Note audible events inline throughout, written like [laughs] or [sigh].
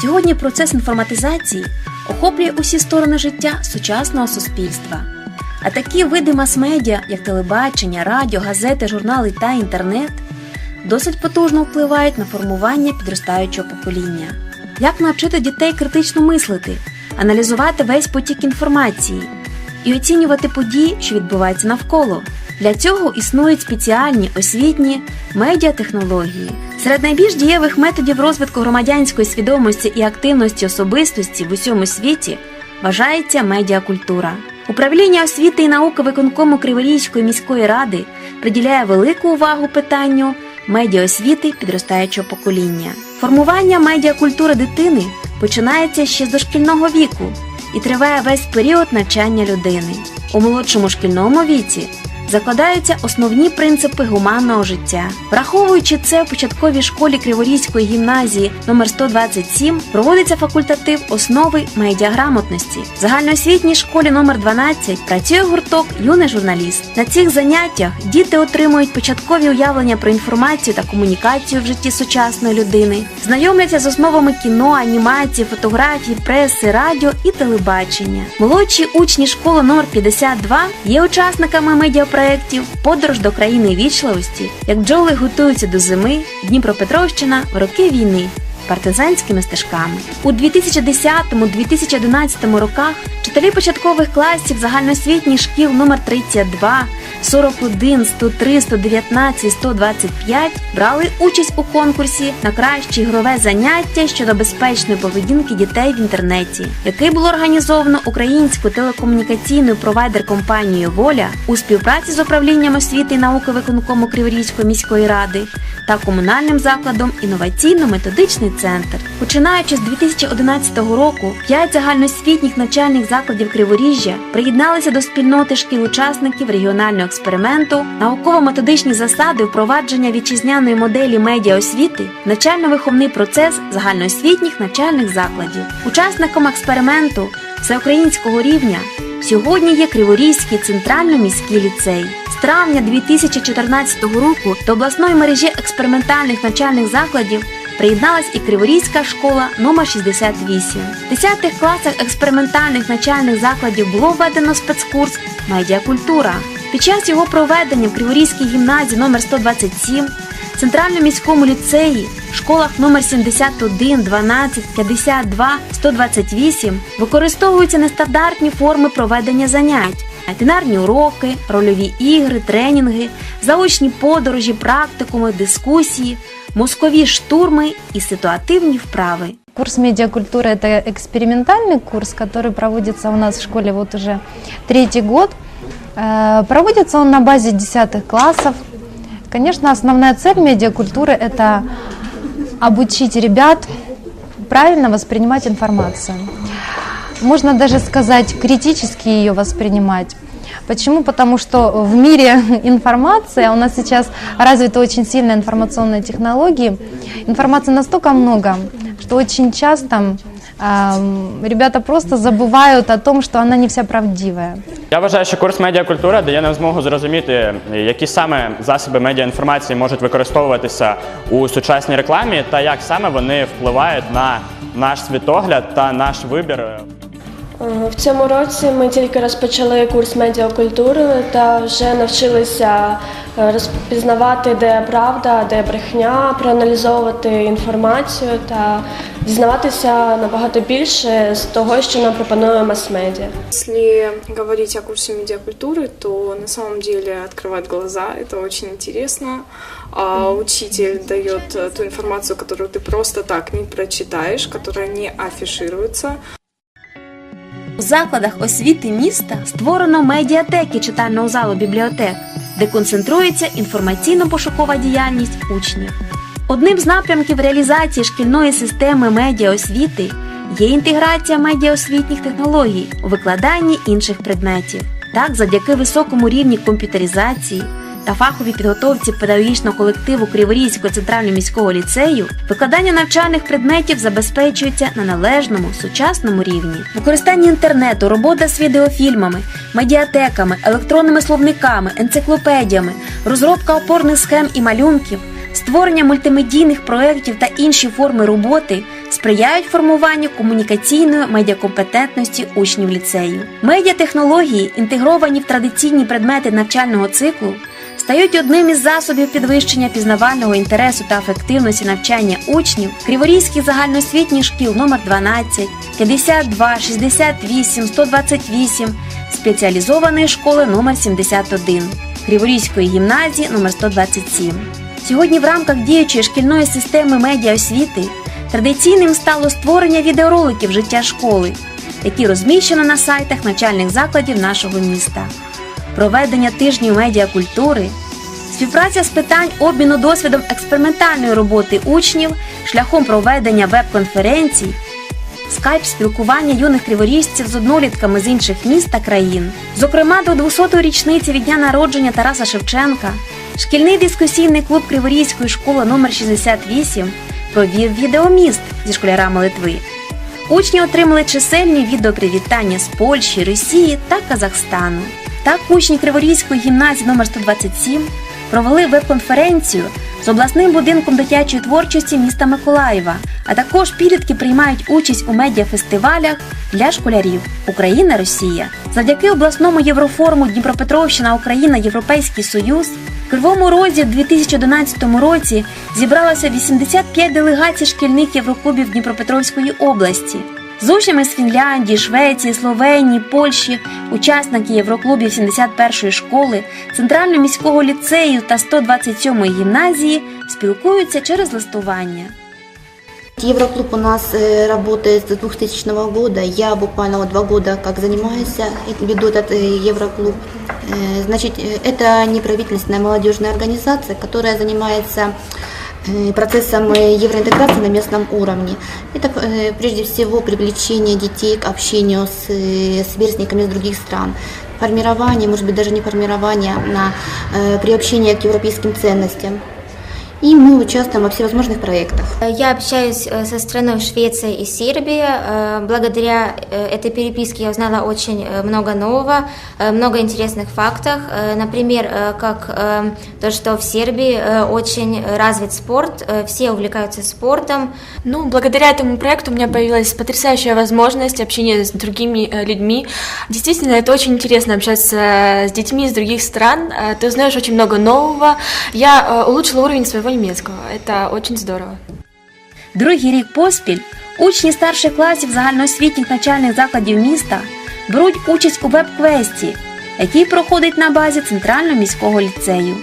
Сьогодні процес інформатизації охоплює усі сторони життя сучасного суспільства. А такі види мас-медіа, як телебачення, радіо, газети, журнали та інтернет, досить потужно впливають на формування підростаючого покоління. Як навчити дітей критично мислити, аналізувати весь потік інформації і оцінювати події, що відбуваються навколо. Для цього існують спеціальні освітні медіатехнології. Серед найбільш дієвих методів розвитку громадянської свідомості і активності особистості в усьому світі вважається медіакультура. Управління освіти і науки виконкому Криворізької міської ради приділяє велику увагу питанню медіаосвіти підростаючого покоління. Формування медіакультури дитини починається ще з дошкільного віку і триває весь період навчання людини. У молодшому шкільному віці закладаються основні принципи гуманного життя. Враховуючи це, в початковій школі Криворізької гімназії номер 127 проводиться факультатив основи медіаграмотності. В загальноосвітній школі номер 12 працює гурток Юний журналіст. На цих заняттях діти отримують початкові уявлення про інформацію та комунікацію в житті сучасної людини, знайомляться з основами кіно, анімації, фотографії, преси, радіо і телебачення. Молодші учні школи номер 52 є учасниками медіапроектів Подорож до країни вічливості, як бджоли готуються до зими, Дніпропетровщина в роки війни. Партизанськими стежками. У 2010-2011 роках вчителі початкових класів загальноосвітніх шкіл номер 32, 41, 103, 119, 125 брали участь у конкурсі на краще ігрове заняття щодо безпечної поведінки дітей в інтернеті, який було організовано українською телекомунікаційною провайдер-компанією Воля у співпраці з управлінням освіти і науки виконкому Криворізької міської ради та комунальним закладом інноваційно-методичний центр. Починаючи з 2011 року, п'ять загальноосвітніх навчальних закладів Криворіжжя приєдналися до спільноти шкіл-учасників регіонального експерименту, науково-методичні засади впровадження вітчизняної моделі медіаосвіти, навчально-виховний процес загальноосвітніх навчальних закладів. Учасником експерименту всеукраїнського рівня сьогодні є Криворізький центрально-міський ліцей. З травня 2014 року до обласної мережі експериментальних навчальних закладів приєдналась і Криворізька школа номер 68 В 10 класах експериментальних навчальних закладів було введено спецкурс Медіакультура. Під час його проведення в Криворізькій гімназії номер 127 Центральному міському ліцеї, школах номер 71, 12, 52, 128 використовуються нестандартні форми проведення занять. Бінарні уроки, рольові ігри, тренінги, заочні подорожі, практикуми, дискусії, мозкові штурми і ситуативні вправи. Курс медиакультуры – это экспериментальный курс, который проводится у нас в школе вот уже третий год. Э, Проводится он на базе 10 классов. Конечно, основная цель медиакультуры – это обучить ребят правильно воспринимать информацию. Можно даже сказать, критически ее воспринимать. Почему? Потому что в мире [laughs] информации, а у нас сейчас развиты очень сильные информационные технологии, информации настолько много, что очень часто эм, ребята просто забывают о том, что она не вся правдивая. Я вважаю, що курс медіакультура дає нам змогу зрозуміти, які саме засоби медіаінформації можуть використовуватися у сучасній рекламі, та як саме вони впливають на наш світогляд та наш вибір. Е, В цьому році ми тільки розпочали курс медіакультури та вже навчилися е, розпізнавати, де правда, де брехня, проаналізовувати інформацію та дізнаватися набагато більше з того, що нам пропонує мас-медіа. Если говорить о курсе медиакультуры, то на самом деле открывает глаза, это очень интересно. А учитель дает э, ту информацию, которую ты просто так не прочитаешь, которая не афишируется. У закладах освіти міста створено медіатеки читального залу бібліотек, де концентрується інформаційно-пошукова діяльність учнів. Одним з напрямків реалізації шкільної системи медіаосвіти є інтеграція медіаосвітніх технологій у викладанні інших предметів. Так, завдяки високому рівні комп'ютеризації та фаховій підготовці педагогічного колективу Криворізького центрального міського ліцею викладання навчальних предметів забезпечується на належному сучасному рівні. Використання інтернету, робота з відеофільмами, медіатеками, електронними словниками, енциклопедіями, розробка опорних схем і малюнків, створення мультимедійних проєктів та інші форми роботи сприяють формуванню комунікаційної медіакомпетентності учнів ліцею. Медіатехнології, інтегровані в традиційні предмети навчального циклу, стають одним із засобів підвищення пізнавального інтересу та ефективності навчання учнів Криворізьких загальноосвітніх шкіл номер 12, 52, 68, 128, спеціалізованої школи номер 71, Криворізької гімназії номер 127. Сьогодні в рамках діючої шкільної системи медіаосвіти традиційним стало створення відеороликів життя школи, які розміщено на сайтах навчальних закладів нашого міста проведення тижнів медіакультури, співпраця з питань обміну досвідом експериментальної роботи учнів шляхом проведення веб-конференцій, скайп спілкування юних криворіжців з однолітками з інших міст та країн. Зокрема, до 200-ї річниці від дня народження Тараса Шевченка, шкільний дискусійний клуб Криворізької школи номер 68 провів відеоміст зі школярами Литви. Учні отримали чисельні відеопривітання з Польщі, Росії та Казахстану. Так, учні Криворізької гімназії номер 127 провели веб-конференцію з обласним будинком дитячої творчості міста Миколаєва, а також підлітки приймають участь у медіафестивалях для школярів Україна Росія. Завдяки обласному єврофоруму Дніпропетровщина Україна Європейський Союз в Кривому Розі в 2011 році зібралося 85 делегацій шкільних євроклубів Дніпропетровської області. З учнями з Фінляндії, Швеції, Словенії, Польщі, учасники Євроклубів 71-ї школи, Центрального міського ліцею та 127-ї гімназії спілкуються через листування. Евроклуб у нас э, работает с 2000 года. Я буквально вот два года как занимаюсь, э, веду этот э, Евроклуб. Э, Значит, э, это неправительственная молодежная организация, которая занимается э, процессом э, евроинтеграции на местном уровне. Это э, прежде всего привлечение детей к общению с э, сверстниками из других стран, формирование, может быть даже не формирование, на э, приобщение к европейским ценностям. И мы участвуем во всевозможных проектах. Я общаюсь э, со страной Швеция и Сербия. Э, Благодаря э, этой переписке я узнала очень много нового, много интересных фактов. Например, как то, что в Сербии очень развит спорт, все увлекаются спортом. Ну, благодаря этому проекту у меня появилась потрясающая возможность общения с другими людьми. Действительно, это очень интересно общаться с детьми из других стран. Ты узнаешь очень много нового. Я улучшила уровень своего немецкого. Это очень здорово. Другий рік поспіль учні старших класів загальноосвітніх навчальних закладів міста беруть участь у веб-квесті, який проходить на базі Центрального міського ліцею.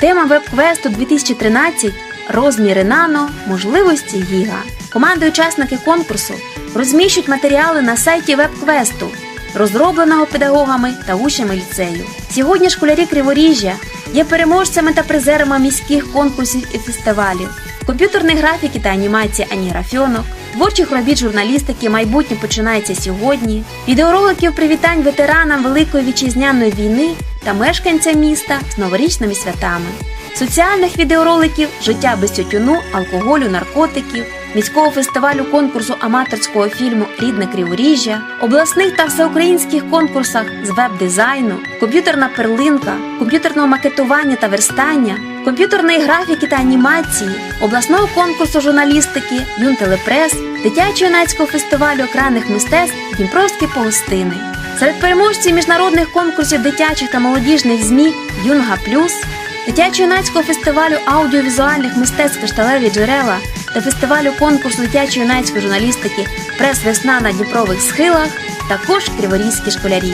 Тема веб-квесту 2013 розміри нано, можливості гіга. Команди учасники конкурсу розміщують матеріали на сайті веб-квесту, розробленого педагогами та учнями ліцею. Сьогодні школярі Криворіжжя є переможцями та призерами міських конкурсів і фестивалів, комп'ютерної графіки та анімації Ані Графьонок, творчих робіт журналістики Майбутнє починається сьогодні, відеороликів привітань ветеранам Великої вітчизняної війни та мешканцям міста з новорічними святами, соціальних відеороликів Життя без тютюну, алкоголю, наркотиків, міського фестивалю конкурсу аматорського фільму Рідне Криворіжжя, обласних та всеукраїнських конкурсах з веб-дизайну, комп'ютерна перлинка, комп'ютерного макетування та верстання, комп'ютерної графіки та анімації, обласного конкурсу журналістики Юнтелепрес, дитячо-юнацького фестивалю екранних мистецтв Дніпровські погостини. Серед переможців міжнародних конкурсів дитячих та молодіжних ЗМІ Юнга Плюс, дитячо-юнацького фестивалю аудіовізуальних мистецтв «Кришталеві джерела та фестивалю конкурсу дитячо-юнацької журналістики Прес-весна на Дніпрових схилах також криворізькі школярі.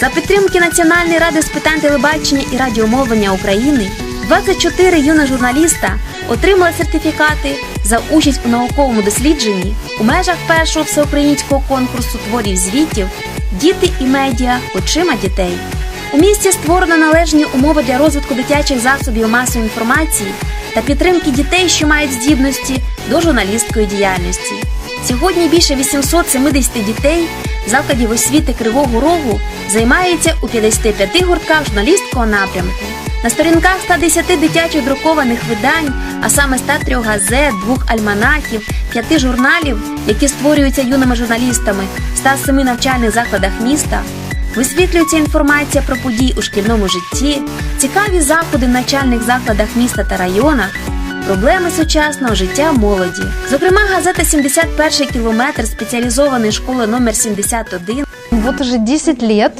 За підтримки Національної ради з питань телебачення і радіомовлення України 24 юна журналіста отримали сертифікати за участь у науковому дослідженні у межах першого всеукраїнського конкурсу творів звітів Діти і медіа очима дітей. У місті створено належні умови для розвитку дитячих засобів масової інформації та підтримки дітей, що мають здібності до журналістської діяльності. Сьогодні більше 870 дітей закладів освіти Кривого Рогу займаються у 55 гуртках журналістського напрямку. На сторінках 110 дитячих друкованих видань, а саме 103 газет, двох альманахів, п'яти журналів, які створюються юними журналістами в 107 навчальних закладах міста, висвітлюється інформація про події у шкільному житті, цікаві заходи в навчальних закладах міста та районах, проблеми сучасного життя молоді. Зокрема, газета «71 кілометр спеціалізованої школи номер 71 Вот уже 10 лет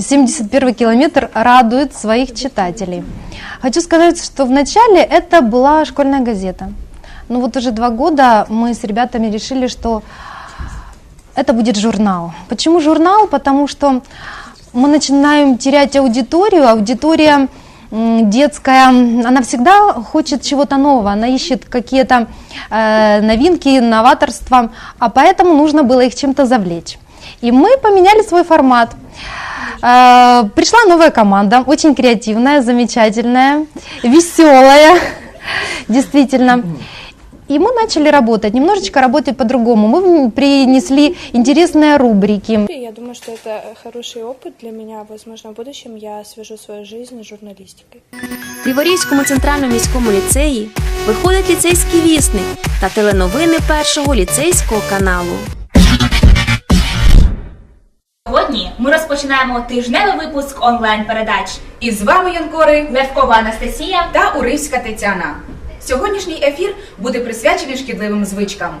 71 километр радует своих читателей. Хочу сказать, что вначале это была школьная газета. Но вот уже два года мы с ребятами решили, что это будет журнал. Почему журнал? Потому что мы начинаем терять аудиторию. Аудитория детская, она всегда хочет чего-то нового, она ищет какие-то э, новинки, новаторства, а поэтому нужно было их чем-то завлечь. И мы поменяли свой формат. Э, Пришла новая команда, очень креативная, замечательная, веселая, [laughs] действительно. И мы начали работать, немножечко работать по-другому. Мы м, принесли интересные рубрики. Я думаю, что это хороший опыт для меня. Возможно, в будущем я свяжу свою жизнь с журналистикой. В Криворізькому центральному міському ліцеї виходить ліцейський вісник та теленовини першого ліцейського каналу. Сьогодні ми розпочинаємо тижневий випуск онлайн-передач. І з вами Янкори Левкова Анастасія. та Уривська Тетяна. Сьогоднішній ефір буде присвячений шкідливим звичкам.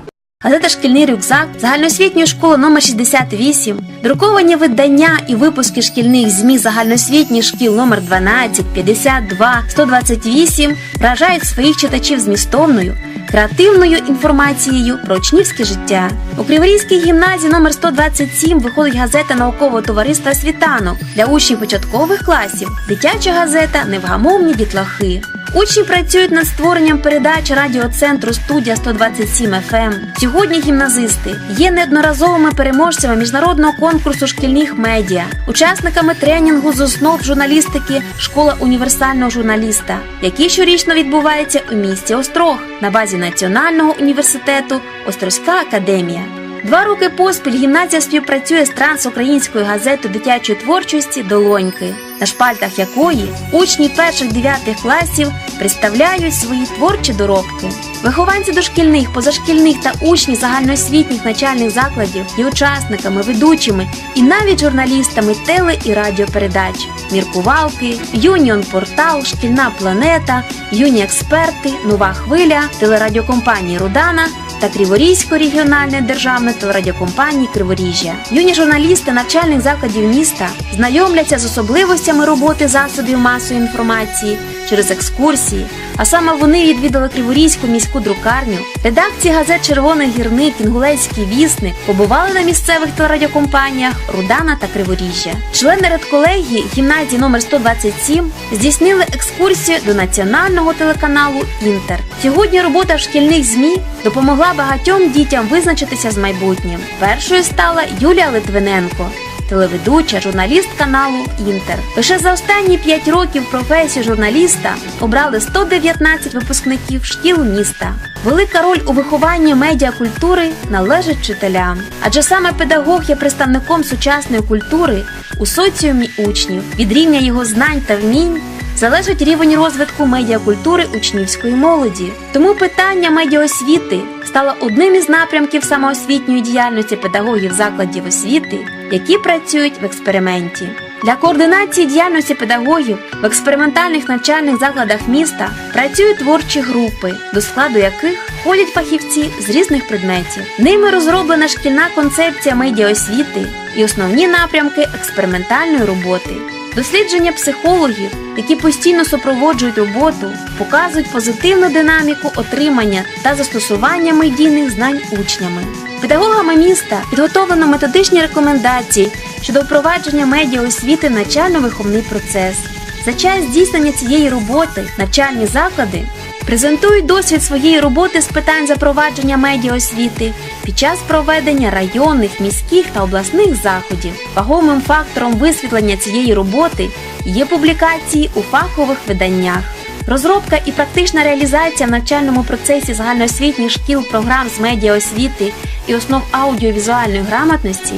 Газета Шкільний рюкзак загальноосвітньої школи номер 68 друковані видання і випуски шкільних ЗМІ загальноосвітніх шкіл номер 12, 52, 128 вражають своїх читачів змістовною, креативною інформацією про учнівське життя. У Криворізькій гімназії номер 127 виходить газета наукового товариства Світанок для учнів початкових класів, дитяча газета Невгамовні дітлахи. Учні працюють над створенням передач радіоцентру студія 127 FM. Сьогодні гімназисти є неодноразовими переможцями міжнародного конкурсу шкільних медіа, учасниками тренінгу з основ журналістики Школа універсального журналіста, який щорічно відбувається у місті Острог на базі Національного університету Острозька академія. Два роки поспіль гімназія співпрацює з трансукраїнською газетою дитячої творчості Долоньки, на шпальтах якої учні перших дев'ятих класів представляють свої творчі доробки. Вихованці дошкільних, позашкільних та учні загальноосвітніх навчальних закладів є учасниками, ведучими і навіть журналістами теле і радіопередач, міркувалки, Юніон Портал, Шкільна планета, юні експерти, Нова хвиля, телерадіокомпанії Рудана та Криворізької регіональної державної телерадіокомпанії Криворіжжя. Юні журналісти навчальних закладів міста знайомляться з особливостями роботи засобів масової інформації через екскурсії. А саме вони відвідали Криворізьку міську друкарню. Редакції газет Червоний гірник, Інгулецький вісник побували на місцевих телерадіокомпаніях Рудана та Криворіжжя. Члени редколегії гімназії номер 127 здійснили екскурсію до національного телеканалу Інтер. Сьогодні робота в шкільних змі допомогла багатьом дітям визначитися з майбутнім. Першою стала Юлія Литвиненко. Телеведуча, журналіст каналу Інтер. Лише за останні 5 років професію журналіста обрали 119 випускників шкіл міста. Велика роль у вихованні медіакультури належить вчителям, адже саме педагог є представником сучасної культури у соціумі учнів, від рівня його знань та вмінь залежить рівень розвитку медіакультури учнівської молоді. Тому питання медіаосвіти стало одним із напрямків самоосвітньої діяльності педагогів закладів освіти, які працюють в експерименті. Для координації діяльності педагогів в експериментальних навчальних закладах міста працюють творчі групи, до складу яких входять фахівці з різних предметів. Ними розроблена шкільна концепція медіаосвіти і основні напрямки експериментальної роботи. Дослідження психологів, які постійно супроводжують роботу, показують позитивну динаміку отримання та застосування медійних знань учнями. Педагогами міста підготовлено методичні рекомендації щодо впровадження медіаосвіти в навчально-виховний процес. За час здійснення цієї роботи навчальні заклади презентують досвід своєї роботи з питань запровадження медіаосвіти під час проведення районних, міських та обласних заходів. Вагомим фактором висвітлення цієї роботи є публікації у фахових виданнях. Розробка і практична реалізація в навчальному процесі загальноосвітніх шкіл програм з медіаосвіти і основ аудіовізуальної грамотності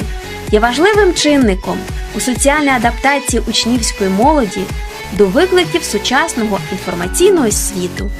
є важливим чинником у соціальній адаптації учнівської молоді до викликів сучасного інформаційного світу.